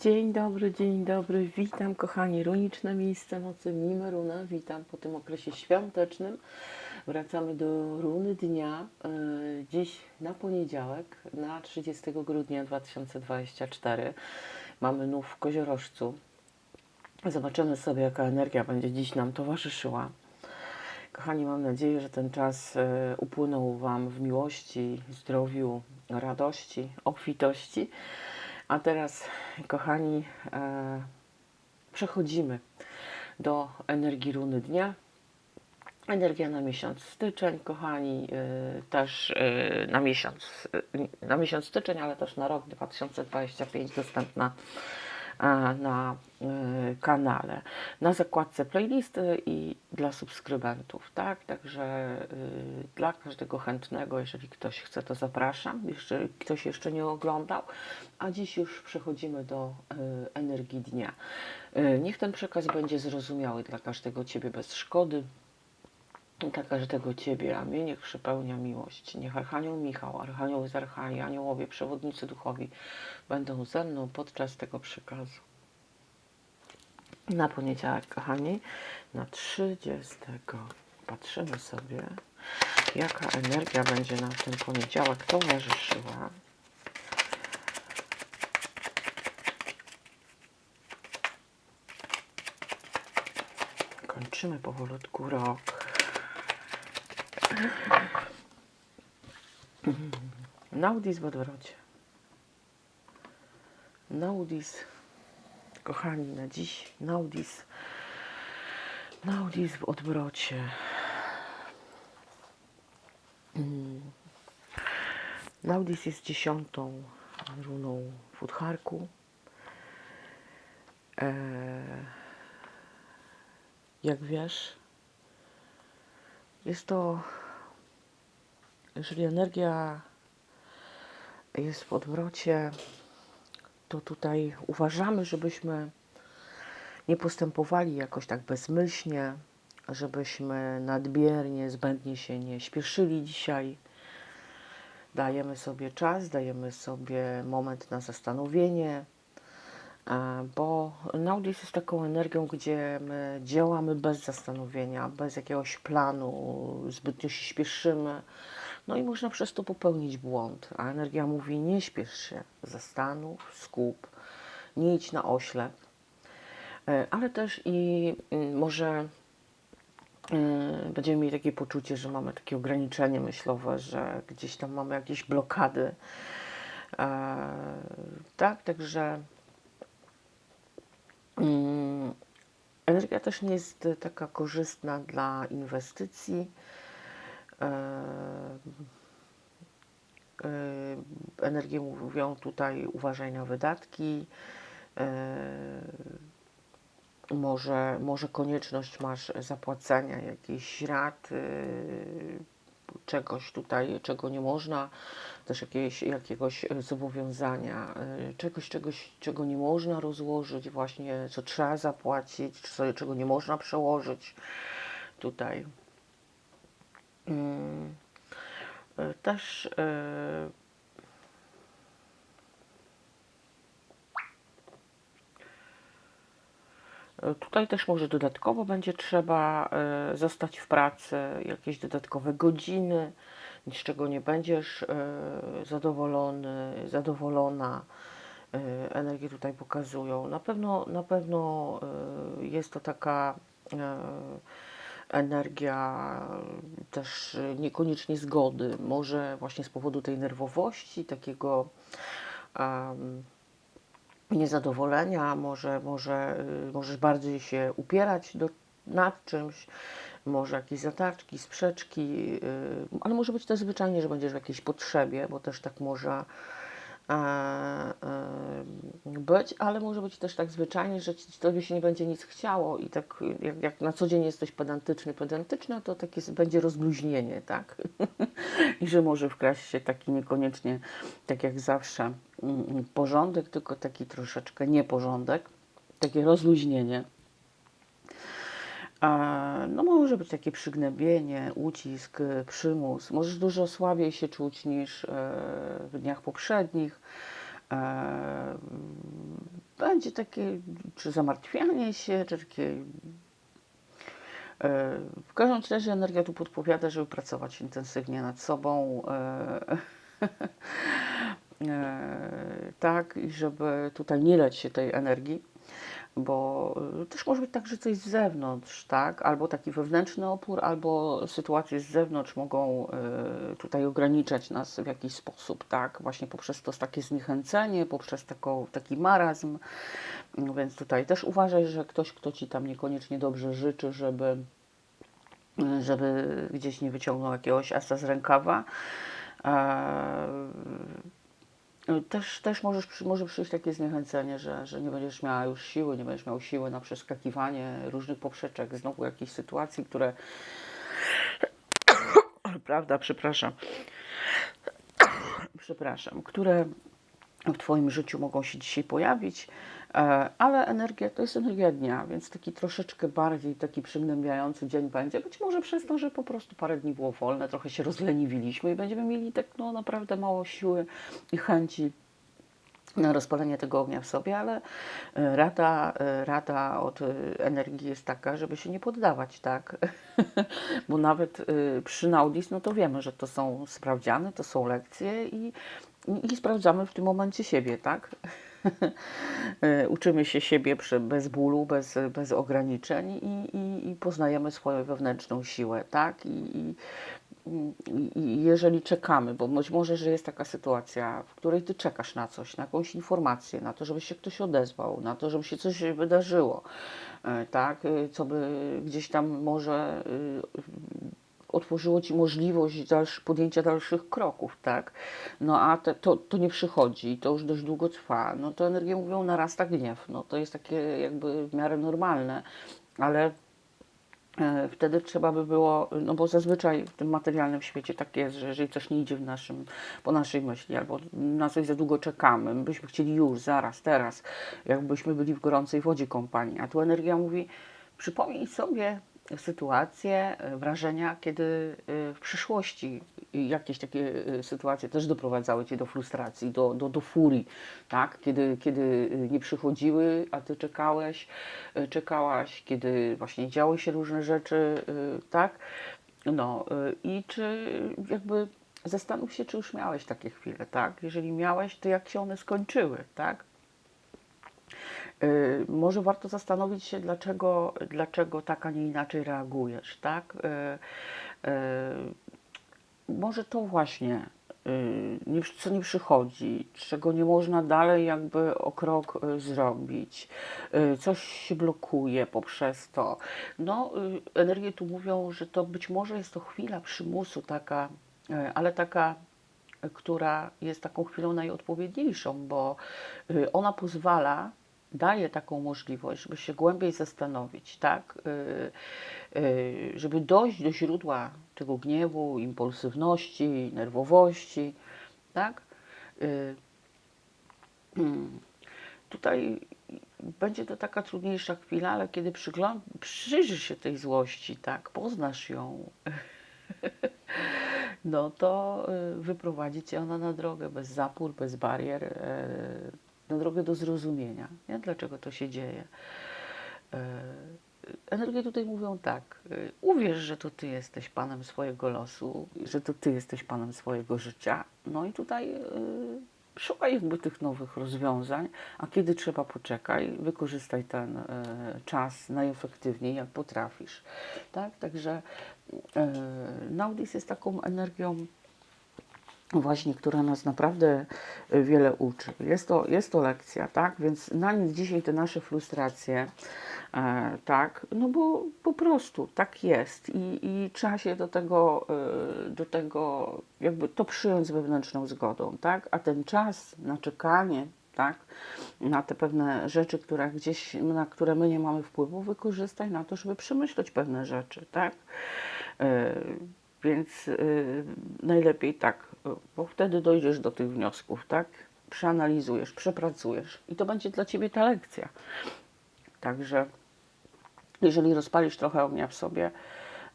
Dzień dobry, dzień dobry. Witam kochani. Runiczne miejsce mocy Mime Runa. Witam po tym okresie świątecznym. Wracamy do runy dnia. e, Dziś na poniedziałek, na 30 grudnia 2024. Mamy nów w koziorożcu. Zobaczymy sobie, jaka energia będzie dziś nam towarzyszyła. Kochani, mam nadzieję, że ten czas e, upłynął Wam w miłości, zdrowiu, radości, obfitości. A teraz, kochani, e, przechodzimy do energii runy dnia. Energia na miesiąc styczeń, kochani, e, też e, na miesiąc, e, na miesiąc styczeń, ale też na rok 2025 dostępna na e, kanale, na zakładce playlisty i dla subskrybentów, tak? Także y, dla każdego chętnego, jeżeli ktoś chce, to zapraszam. Jeszcze ktoś jeszcze nie oglądał, a dziś już przechodzimy do y, energii dnia. Niech ten przekaz będzie zrozumiały dla każdego Ciebie bez szkody. Dla każdego Ciebie, a niech przepełnia miłość. Niech Archanioł Michał, Archanioł z Archanii, Aniołowie, przewodnicy duchowi będą ze mną podczas tego przekazu. Na poniedziałek, kochani, na 30. Patrzymy sobie, jaka energia będzie nam ten poniedziałek towarzyszyła. Kończymy powolutku rok. Naudis w odwrocie. Naudis, kochani, na dziś Naudis. Naudis w odwrocie. Naudis jest dziesiątą runą w Udharku. Eee, jak wiesz, jest to, jeżeli energia jest w odwrocie, to tutaj uważamy, żebyśmy nie postępowali jakoś tak bezmyślnie, żebyśmy nadmiernie, zbędnie się nie śpieszyli dzisiaj. Dajemy sobie czas, dajemy sobie moment na zastanowienie, bo Naudis jest taką energią, gdzie my działamy bez zastanowienia, bez jakiegoś planu, zbytnio się śpieszymy. No i można przez to popełnić błąd. A energia mówi: nie śpiesz się, zastanów, skup, nie idź na oślep. E, Ale też i mm, może y, będziemy mieli takie poczucie, że mamy takie ograniczenie myślowe, że gdzieś tam mamy jakieś blokady. E, tak, także mm, energia też nie jest taka korzystna dla inwestycji. E, e, Energie mówią tutaj uważaj na wydatki. E, może, może konieczność masz zapłacenia jakichś rat, czegoś tutaj, czego nie można, też jakiegoś, jakiegoś zobowiązania, czegoś, czegoś, czego nie można rozłożyć, właśnie co trzeba zapłacić, czego nie można przełożyć tutaj. Mm, y, Też y, Tutaj też może dodatkowo będzie trzeba e, zostać w pracy, jakieś dodatkowe godziny, z czego nie będziesz e, zadowolony, zadowolona. E, Energie tutaj pokazują. Na pewno, na pewno e, jest to taka e, energia też niekoniecznie zgody. Może właśnie z powodu tej nerwowości, takiego em, niezadowolenia, może, może y, możesz bardziej się upierać do, nad czymś, może jakieś zatarczki, sprzeczki, y, ale może być też zwyczajnie, że będziesz w jakiejś potrzebie, bo też tak może być, ale może być też tak zwyczajnie, że tobie się nie będzie nic chciało i tak jak, jak na co dzień jesteś pedantyczny, pedantyczna, to takie będzie rozluźnienie, tak? I że może wkraść się taki niekoniecznie, tak jak zawsze, mm, porządek, tylko taki troszeczkę nieporządek, takie rozluźnienie. No może być takie przygnębienie, ucisk, e, przymus. Możesz dużo słabiej się czuć niż e, w dniach poprzednich. E, będzie takie, czy zamartwianie się, czy takie. W każdym razie energia tu podpowiada, żeby pracować intensywnie nad sobą. tak, i żeby tutaj nie leć się tej energii, bo e, też może być tak, że coś z zewnątrz, tak, albo taki wewnętrzny opór, albo sytuacje z zewnątrz mogą e, tutaj ograniczać nas w jakiś sposób, tak, właśnie poprzez to takie zniechęcenie, poprzez taką, taki marazm, no więc tutaj też uważaj, że ktoś, kto ci tam niekoniecznie dobrze życzy, żeby żeby gdzieś nie wyciągnął jakiegoś asa z rękawa. Też, też możesz, może przyjść takie zniechęcenie, że, że nie będziesz miała już siły, nie będziesz miał siły na przeskakiwanie różnych poprzeczek, znowu jakichś sytuacji, które. Prawda, przepraszam. Przepraszam, które w Twoim życiu mogą się dzisiaj pojawić, ale energia to jest energia dnia, więc taki troszeczkę bardziej taki przygnębiający dzień będzie. Być może przez to, że po prostu parę dni było wolne, trochę się rozleniwiliśmy i będziemy mieli tak no, naprawdę mało siły i chęci na rozpalenie tego ognia w sobie, ale e, rada, e, rada od e, energii jest taka, żeby się nie poddawać, tak? Bo nawet e, przy Naudis, no to wiemy, że to są sprawdziany, to są lekcje i, i, i sprawdzamy w tym momencie siebie, tak? E, Uczymy się siebie bez bólu, bez, bez ograniczeń i, i, i poznajemy swoją wewnętrzną siłę, tak? I, i, i jeżeli czekamy, bo być może, że jest taka sytuacja, w której ty czekasz na coś, na jakąś informację, na to, żeby się ktoś odezwał, na to, żeby się coś wydarzyło, e, tak, e, co by gdzieś tam może e, otworzyło ci możliwość dalsz, podjęcia dalszych kroków, tak? No a te, to, to nie przychodzi to już dość długo trwa. No to energie mówią, narasta gniew. No to jest takie jakby w miarę normalne, ale E, Wtedy trzeba by było, no bo zazwyczaj w tym materialnym świecie tak jest, że jeżeli coś nie idzie w naszym, po naszej myśli, albo na coś za długo czekamy, my byśmy chcieli już, zaraz, teraz, jakbyśmy byli w gorącej wodzie kompanii, a tu energia mówi, przypomnij sobie sytuacje, e, wrażenia, kiedy e, w przyszłości jakieś takie e, sytuacje też doprowadzały Cię do frustracji, do, do, do furii, tak? Kiedy, kiedy nie przychodziły, a Ty czekałeś, czekałaś, kiedy właśnie działy się różne rzeczy, tak? No i czy jakby zastanów się, czy już miałeś takie chwile, tak? Jeżeli miałeś, to jak się one skończyły, tak? Y, Może warto zastanowić się, dlaczego, dlaczego tak, a nie inaczej reagujesz, tak? Y, y, Może to właśnie, nie, co nie przychodzi, czego nie można dalej jakby o krok zrobić, coś się blokuje poprzez to. No, energie tu mówią, że to być może jest to chwila przymusu taka, ale taka która jest taką chwilą najodpowiedniejszą, bo y, ona pozwala, daje taką możliwość, żeby się głębiej zastanowić, tak? Y, y, Żeby dojść do źródła tego gniewu, impulsywności, nerwowości, tak? Y, mm, Tutaj będzie to taka trudniejsza chwila, ale kiedy przyjrzysz się tej złości, tak, poznasz ją, no to y, wyprowadzi cię ona na drogę bez zapór, bez barier, y, na drogę do zrozumienia, nie? dlaczego to się dzieje. Y, Energie tutaj mówią tak, uwierz, że to ty jesteś panem swojego losu, że to ty jesteś panem swojego życia. No i tutaj szukaj jakby tych nowych rozwiązań, a kiedy trzeba poczekaj, wykorzystaj ten czas najefektywniej, jak potrafisz. Tak? Także Naudis jest taką energią właśnie, która nas naprawdę y, wiele uczy. Jest to, jest to lekcja, tak? Więc na nic dzisiaj te nasze frustracje, e, tak? No bo po prostu tak jest i, i trzeba się do tego, do tego jakby to przyjąć z wewnętrzną zgodą, tak? A ten czas na czekanie, tak? Na te pewne rzeczy, które gdzieś, na które my nie mamy wpływu, wykorzystaj na to, żeby przemyśleć pewne rzeczy, tak? Y, więc y, najlepiej tak, y, bo wtedy dojdziesz do tych wniosków, tak? Przeanalizujesz, przepracujesz i to będzie dla ciebie ta lekcja. Także jeżeli rozpalisz trochę ognia w sobie,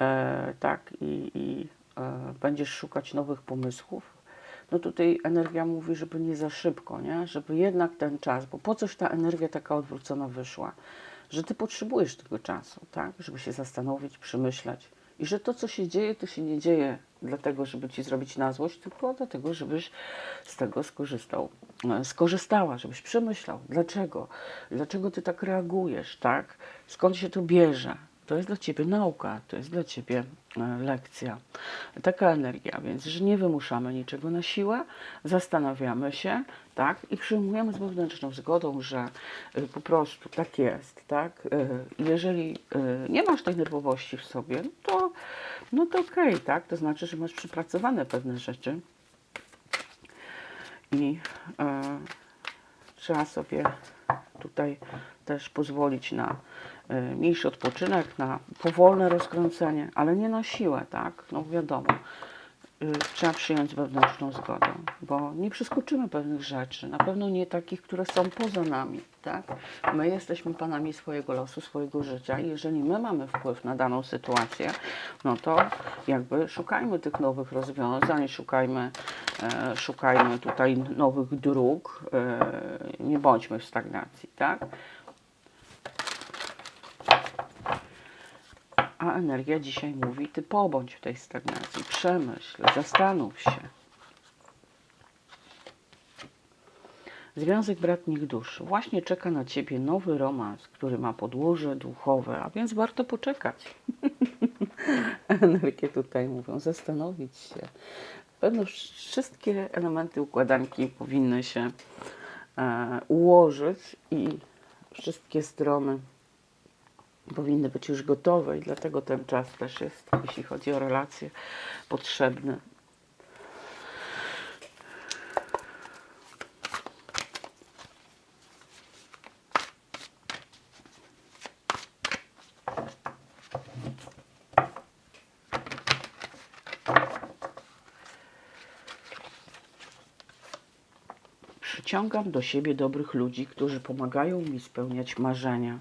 e, tak, i, i e, będziesz szukać nowych pomysłów, no tutaj energia mówi, żeby nie za szybko, nie? Żeby jednak ten czas, bo po coś ta energia taka odwrócona wyszła, że ty potrzebujesz tego czasu, tak? Żeby się zastanowić, przemyśleć i że to, co się dzieje, to się nie dzieje dlatego, żeby ci zrobić na złość, tylko dlatego, żebyś z tego skorzystał, e, skorzystała, żebyś przemyślał, dlaczego, dlaczego ty tak reagujesz, tak? Skąd się to bierze? To jest dla ciebie nauka, to jest dla ciebie e, lekcja. Taka energia, więc że nie wymuszamy niczego na siłę, zastanawiamy się, tak, i przyjmujemy z wewnętrzną zgodą, że y, po prostu tak jest, tak. Y, Jeżeli nie masz tej nerwowości w sobie, to no to okej, tak, to znaczy, że masz przepracowane pewne rzeczy i e, trzeba sobie tutaj też pozwolić na e, mniejszy odpoczynek, na powolne rozkręcenie, ale nie na siłę, tak? No wiadomo, y, trzeba przyjąć wewnętrzną zgodę, bo nie przeskoczymy pewnych rzeczy, na pewno nie takich, które są poza nami, tak? My jesteśmy panami swojego losu, swojego życia i jeżeli my mamy wpływ na daną sytuację, no to jakby szukajmy tych nowych rozwiązań, szukajmy, e, szukajmy tutaj nowych dróg, e, nie bądźmy w stagnacji, tak? A energia dzisiaj mówi, ty pobądź w tej stagnacji, przemyśl, zastanów się. Związek Bratnich Dusz. Właśnie czeka na Ciebie nowy romans, który ma podłoże duchowe, a więc warto poczekać. Energie tutaj mówią, zastanowić się. Pewno wszystkie elementy układanki powinny się e, ułożyć i wszystkie strony powinny być już gotowe i dlatego ten czas też jest, jeśli chodzi o relacje, potrzebny. Przyciągam do siebie dobrych ludzi, którzy pomagają mi spełniać marzenia,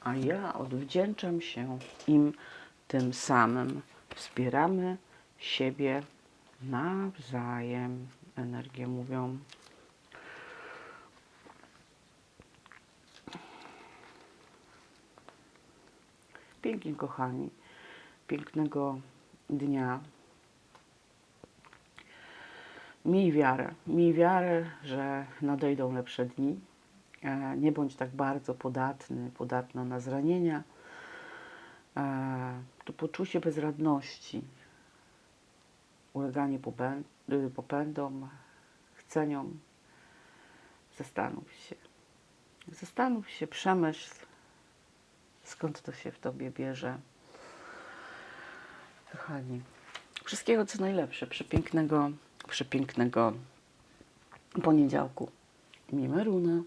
a ja odwdzięczam się im tym samym. Wspieramy siebie nawzajem. Energie mówią. Pięknie, kochani. Pięknego dnia. Miej wiarę. Miej wiarę, że nadejdą lepsze dni. E, Nie bądź tak bardzo podatny, podatna na zranienia. E, To poczucie bezradności, uleganie y, popędom, chceniom. Zastanów się. Zastanów się, przemyśl, skąd to się w tobie bierze. Kochani, wszystkiego co najlepsze, przepięknego, przepięknego poniedziałku. Miejmy runę.